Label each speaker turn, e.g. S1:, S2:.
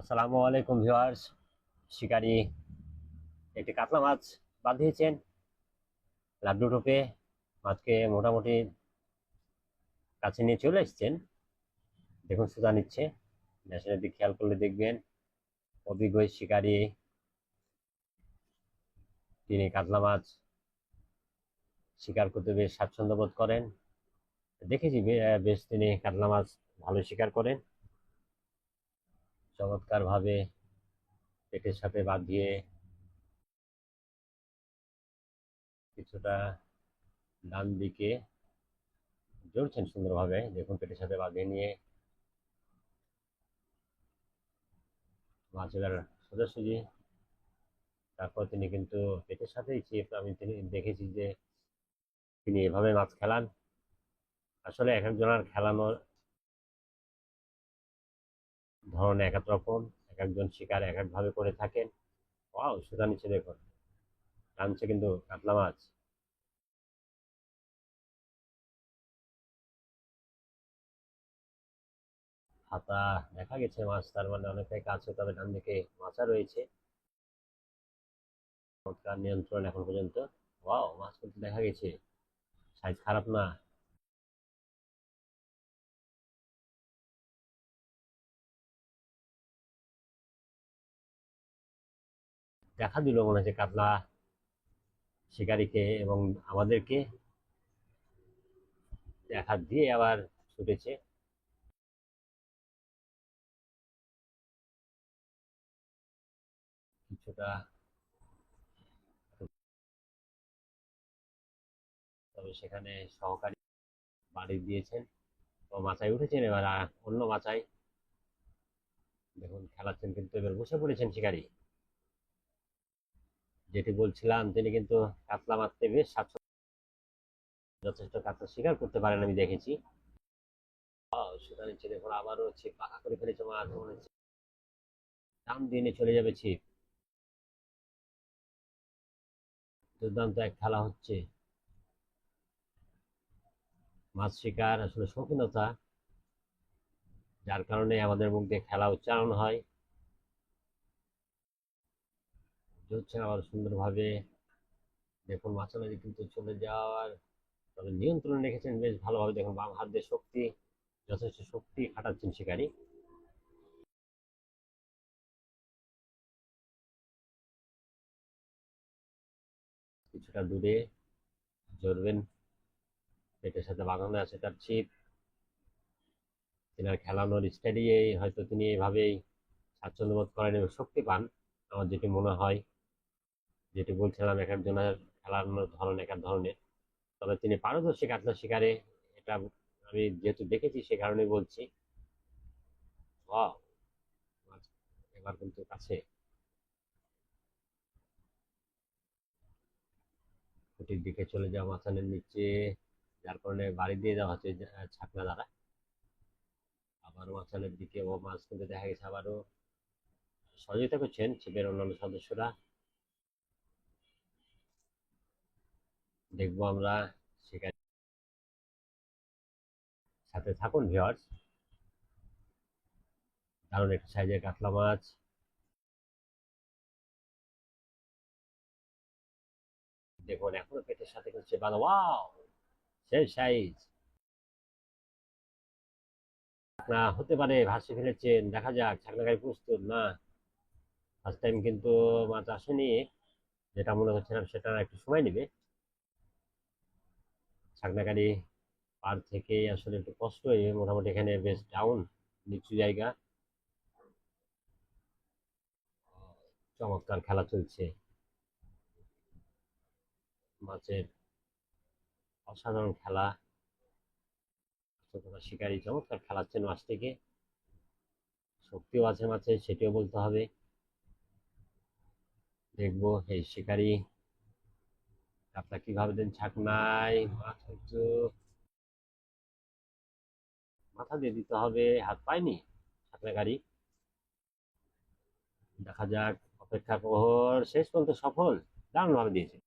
S1: আসসালামু আলাইকুম ভিউয়ার্স। শিকারি একটি কাতলা মাছ বাঁধিয়েছেন। লাড্ডু টোপে মাছকে মোটামুটি কাছে নিয়ে চলে এসছেন। দেখুন, সুতা নিচ্ছে। মেশিনের দিকে খেয়াল করলে দেখবেন, অভিজ্ঞ শিকারি তিনি কাতলা মাছ শিকার করতে বেশ স্বাচ্ছন্দ্য বোধ করেন। দেখেছি বেশ তিনি কাতলা মাছ ভালো শিকার করেন। চমৎকার ভাবে পেটের সাথে বাঁধিয়ে কিছুটা ডান দিকে জড়ছেন সুন্দরভাবে। দেখুন, পেটের সাথে বাঁধিয়ে নিয়ে মাছ এবার সোজাসুজি। তারপর তিনি কিন্তু পেটের সাথেই চিপ আমি তিনি দেখেছি যে তিনি এভাবে মাছ খেলান। আসলে এক একজনের খেলানোর ধরন এক এক রকম, এক একজন শিকার এক একভাবে করে থাকেন। ওয়াও, সুতা নিচে দেখুন টানছে কিন্তু কাতলা মাছ। হাতা, দেখা গেছে মাছ, তার মানে অনেকটাই কাছে, তবে ডান দিকে মাছা রয়েছে। নিয়ন্ত্রণ এখন পর্যন্ত। ওয়াও, মাছ কিন্তু দেখা গেছে। সাইজ খারাপ না। দেখা দিল মনে হচ্ছে কাতলা শিকারীকে এবং আমাদেরকে। দেখা দিয়ে আবার ছুটেছে। কিছুটা তবে সেখানে সহকারী বাড়ি দিয়েছেন। তো মাথায় উঠেছেন এবার অন্য মাথায়। দেখুন খেলাচ্ছেন কিন্তু এবার বসে পড়েছেন শিকারী। যেটি বলছিলাম, তিনি কিন্তু কাতলা মারতে বেশ স্বাচ্ছন্দ্য যথেষ্ট কাতলা শিকার করতে পারেন আমি দেখেছি। সেটা নিচ্ছে দেখুন, আবারও ছিপ পাকা করে ফেলেছে মাছ মনে হচ্ছে টান দিনে চলে যাবে ছিপ। দুর্দান্ত এক খেলা হচ্ছে। মাছ শিকার আসলে শৌখিনতা, যার কারণে আমাদের মুখ দিয়ে খেলা উচ্চারণ হয়। হচ্ছে আবার সুন্দরভাবে। দেখুন মাছামারি কিন্তু চলে যাওয়ার তবে নিয়ন্ত্রণ রেখেছেন বেশ ভালোভাবে। দেখুন, বাম হাত দিয়ে শক্তি, যথেষ্ট শক্তি খাটাচ্ছেন শিকারী। কিছুটা দূরে জড়বেন। পেটের সাথে বাঁধানো আছে তার ছিপ। তিনার খেলানোর স্টাইলে হয়তো তিনি এভাবেই স্বাচ্ছন্দ্য বোধ করেন এবং শক্তি পান, আমার যেটি মনে হয়। যেটি বলছিলাম এক একজনের খেলানোর ধরন এক এক ধরনের। তবে তিনি পারদর্শী কাতলা শিকারে এটা আমি যেহেতু দেখেছি, সে কারণেই বলছি। এবার কিন্তু কাছে। খুঁটির দিকে চলে যাওয়া মাথানের নিচে, যার কারণে বাড়ি দিয়ে দেওয়া হচ্ছে ছাকনা দ্বারা। আবারও মাছানের দিকে ও মাছ কিন্তু দেখা গেছে, আবারও সহযোগিতা করছেন ছিপের অন্যান্য সদস্যরা। দেখব আমরা সেখানে। সাথে থাকুন ভিওয়ার্স কারণ একটা সাইজের কাতলা মাছ। দেখুন, এখনও পেটের সাথে সে বাঁধা ওয়াও সেই সাইজ না, হতে পারে ভাসে ফেলেছেন দেখা যাক ছাকনাকারী প্রস্তুত না? ফার্স্ট টাইম কিন্তু মাছ আসেনি। যেটা মনে হচ্ছিলাম সেটা একটু সময় নেবে। ছাকনাকারী পার থেকে আসলে একটু কষ্ট মোটামুটি এখানে বেশ ডাউন নিচু জায়গা। চমৎকার খেলা চলছে। মাছের অসাধারণ খেলা। ছোটরা শিকারী, চমৎকার খেলাচ্ছেন মাছ থেকে। শক্তিও আছে মাছে সেটিও বলতে হবে। দেখব, এই শিকারী আপনার কীভাবে দেন নাই মাথা দিয়ে দিতে হবে, হাত পায়নি ছাকনা গাড়ি? দেখা যাক অপেক্ষা প্রহর শেষ পর্যন্ত সফল দারুণ ভাবে দিয়েছে।